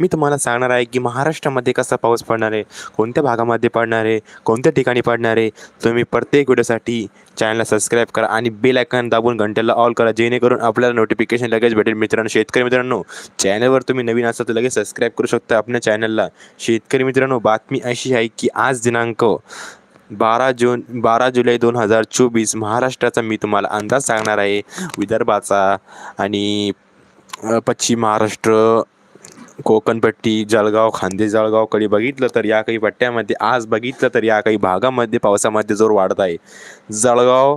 मी तुम्हाला सांगणार आहे की महाराष्ट्रामध्ये कसा पाऊस पडणार आहे कोणत्या भागामध्ये पडणार आहे कोणत्या ठिकाणी पडणार आहे तुम्ही प्रत्येक व्हिडिओसाठी चॅनलला सबस्क्राईब करा आणि बेल आयकॉन दाबून घंट्याला ऑल करा जेणेकरून आपल्याला नोटिफिकेशन लगेच भेटेल. मित्रांनो शेतकरी मित्रांनो चॅनलवर तुम्ही नवीन असाल तर लगेच सबस्क्राईब करू शकता आपल्या चॅनलला शेतकरी मित्रांनो बातमी अशी आहे की आज दिनांक बारा जून बारा जुलै दोन हजार चोवीस महाराष्ट्राचा मी तुम्हाला अंदाज सांगणार आहे. विदर्भाचा आणि पश्चिम महाराष्ट्र कोकणपट्टी जळगाव खांदे जळगावकडे बघितलं तर या काही पट्ट्यामध्ये आज बघितलं तर या काही भागामध्ये पावसामध्ये जोर वाढत आहे. जळगाव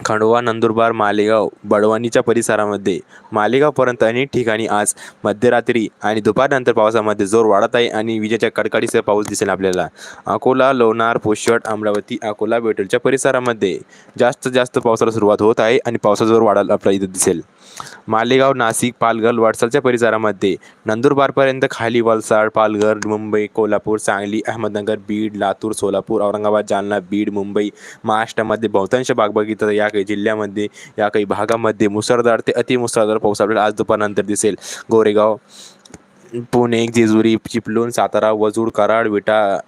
खंडवा नंदुरबार मालेगाव बडवानीच्या परिसरामध्ये मालेगावपर्यंत अनेक ठिकाणी आज मध्यरात्री आणि दुपारनंतर पावसामध्ये जोर वाढत आहे आणि विजेच्या कडकडीसह पाऊस दिसेल आपल्याला. अकोला लोणार पुष्यट अमरावती अकोला बेटलच्या परिसरामध्ये जास्त जास्त पावसाला सुरुवात होत आहे आणि पावसाचा जोर वाढायला आपल्याला इथं दिसेल. मालेगाव नाशिक पालघर वडसालच्या परिसरामध्ये नंदुरबारपर्यंत खाली वलसाड पालघर मुंबई कोल्हापूर सांगली अहमदनगर बीड लातूर सोलापूर औरंगाबाद जालना बीड मुंबई महाराष्ट्रामध्ये बहुतांश भाग बघितलं. या काही जिल्ह्यामध्ये या काही भागामध्ये मुसळधार ते अतिमुसळधार पाऊस आपल्याला आज दुपारनंतर दिसेल. गोरेगाव पुणे जेजुरी चिपलून सातारा वजूड कराड विटा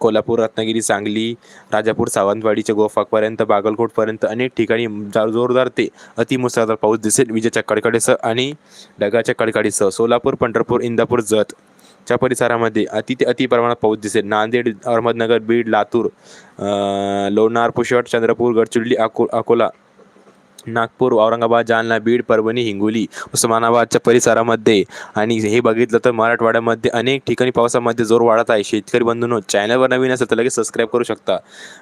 कोल्हापूर रत्नागिरी सांगली राजापूर सावंतवाडीच्या गोफाकपर्यंत बागलकोटपर्यंत अनेक ठिकाणी जा- जोरदार ते अतिमुसळधार पाऊस दिसेल. विजेच्या कडकडीसह आणि ढगाच्या कडकडीसह सोलापूर पंढरपूर इंदापूर जत च्या परिसरामध्ये अति ते अति प्रमाणात पाऊस दिसेल. नांदेड अहमदनगर बीड लातूर लोणार पुषट चंद्रपूर गडचिरोली अको अकोला नागपूर औरंगाबाद जालना बीड परभणी हिंगोली उस्मानाबादच्या परिसरामध्ये. आणि हे बघितलं तर मराठवाड्यामध्ये अनेक ठिकाणी पावसामध्ये जोर वाढत आहे. शेतकरी बंधूंनो चॅनलवर नवीन असेल तर लगेच सबस्क्राईब करू शकता.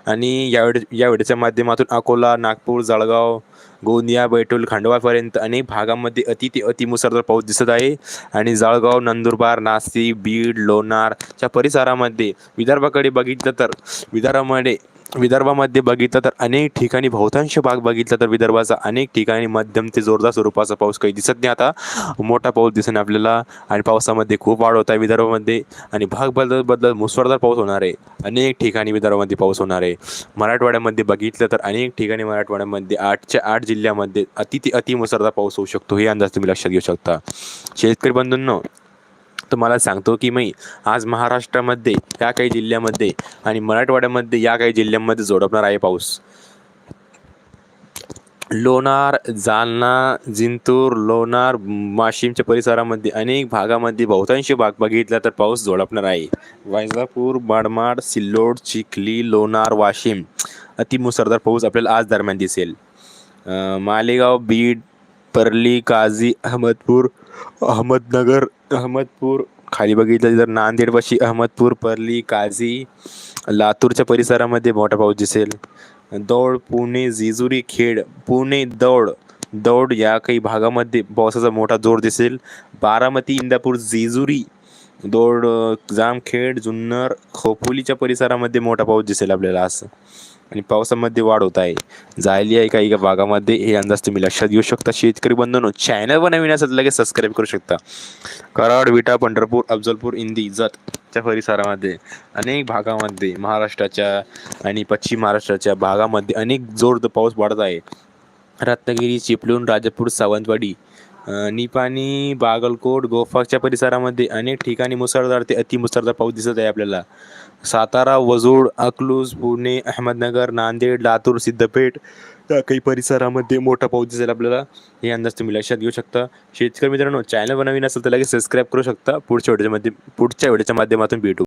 आणि या व्हिडिओ या व्हिडिओच्या माध्यमातून अकोला नागपूर जळगाव गोंदिया बैठूल खंडवापर्यंत अनेक भागामध्ये अति ते अति मुसळधार पाऊस दिसत आहे. आणि जळगाव नंदुरबार नाशिक बीड लोणारच्या परिसरामध्ये विदर्भाकडे बघितलं तर विदर्भामध्ये विदर्भामध्ये बघितलं तर अनेक ठिकाणी बहुतांश भाग बघितला तर विदर्भाचा अनेक ठिकाणी मध्यम ते जोरदार स्वरूपाचा पाऊस काही दिसत नाही. आता मोठा पाऊस दिसेन आपल्याला आणि पावसामध्ये खूप वाढ होत आहे विदर्भामध्ये आणि भाग बदलत बदलत मुसळधार पाऊस होणार आहे. अनेक ठिकाणी विदर्भामध्ये पाऊस होणार आहे. मराठवाड्यामध्ये बघितलं तर अनेक ठिकाणी मराठवाड्यामध्ये आठच्या आठ जिल्ह्यामध्ये अति ते अति मुसळधार पाऊस होऊ शकतो. हे अंदाज तुम्ही लक्षात घेऊ शकता. शेतकरी बंधूंनो तुम्हाला सांगतो की मी आज महाराष्ट्रामध्ये या काही जिल्ह्यामध्ये आणि मराठवाड्यामध्ये या काही जिल्ह्यांमध्ये जोडपणार आहे पाऊस. लोणार जालना जिंतूर लोणार वाशिमच्या परिसरामध्ये अनेक भागामध्ये बहुतांश भाग बघितला तर पाऊस झोडपणार आहे. वैजापूर बाडमाड सिल्लोड चिखली लोणार वाशिम अतिमुसळधार पाऊस आपल्याला आज दरम्यान दिसेल. मालेगाव बीड परली काझी अहमदपूर अहमदनगर अहमदपूर. खाली बघितलं तर नांदेडपाशी अहमदपूर परली काझी. लातूरच्या परिसरामध्ये मोठा पाऊस दिसेल. दौड पुणे जिजुरी खेड. पुणे दौड. दौड या काही भागामध्ये पावसाचा मोठा जोर दिसेल. बारामती इंदापूर जिजुरी. दौड जामखेड जुन्नर खोपोलीच्या परिसरामध्ये मोठा पाऊस दिसेल आपल्याला असं. आणि पावसामध्ये वाढ होत आहे. झाली आहे काही भागामध्ये हे अंदाज तुम्ही लक्षात घेऊ शकता. शेतकरी बंधनो चॅनलवर नवीन असत लगेच सबस्क्राईब करू शकता. कराड विटा पंढरपूर अफजलपूर इंदी जतच्या परिसरामध्ये अनेक भागामध्ये महाराष्ट्राच्या आणि पश्चिम महाराष्ट्राच्या भागामध्ये अनेक जोरद पाऊस वाढत आहे. रत्नागिरी चिपळूण राजापूर सावंतवाडी निपाणी बागलकोट गोफाकच्या परिसरामध्ये अनेक ठिकाणी मुसळधार ते अतिमुसळधार पाऊस दिसत आहे आपल्याला. सातारा वजूड अकलूज पुणे अहमदनगर नांदेड लातूर सिद्धपेठ काही परिसरामध्ये मोठा पाऊस दिसेल आपल्याला. हे अंदाज तुम्ही लक्षात घेऊ शकता. शेतकरी मित्रांनो चॅनल बनवीन असेल तर लगेच सबस्क्राईब करू शकता. पुढच्या व्हिडिओमध्ये पुढच्या व्हिडिओच्या माध्यमातून भेटू.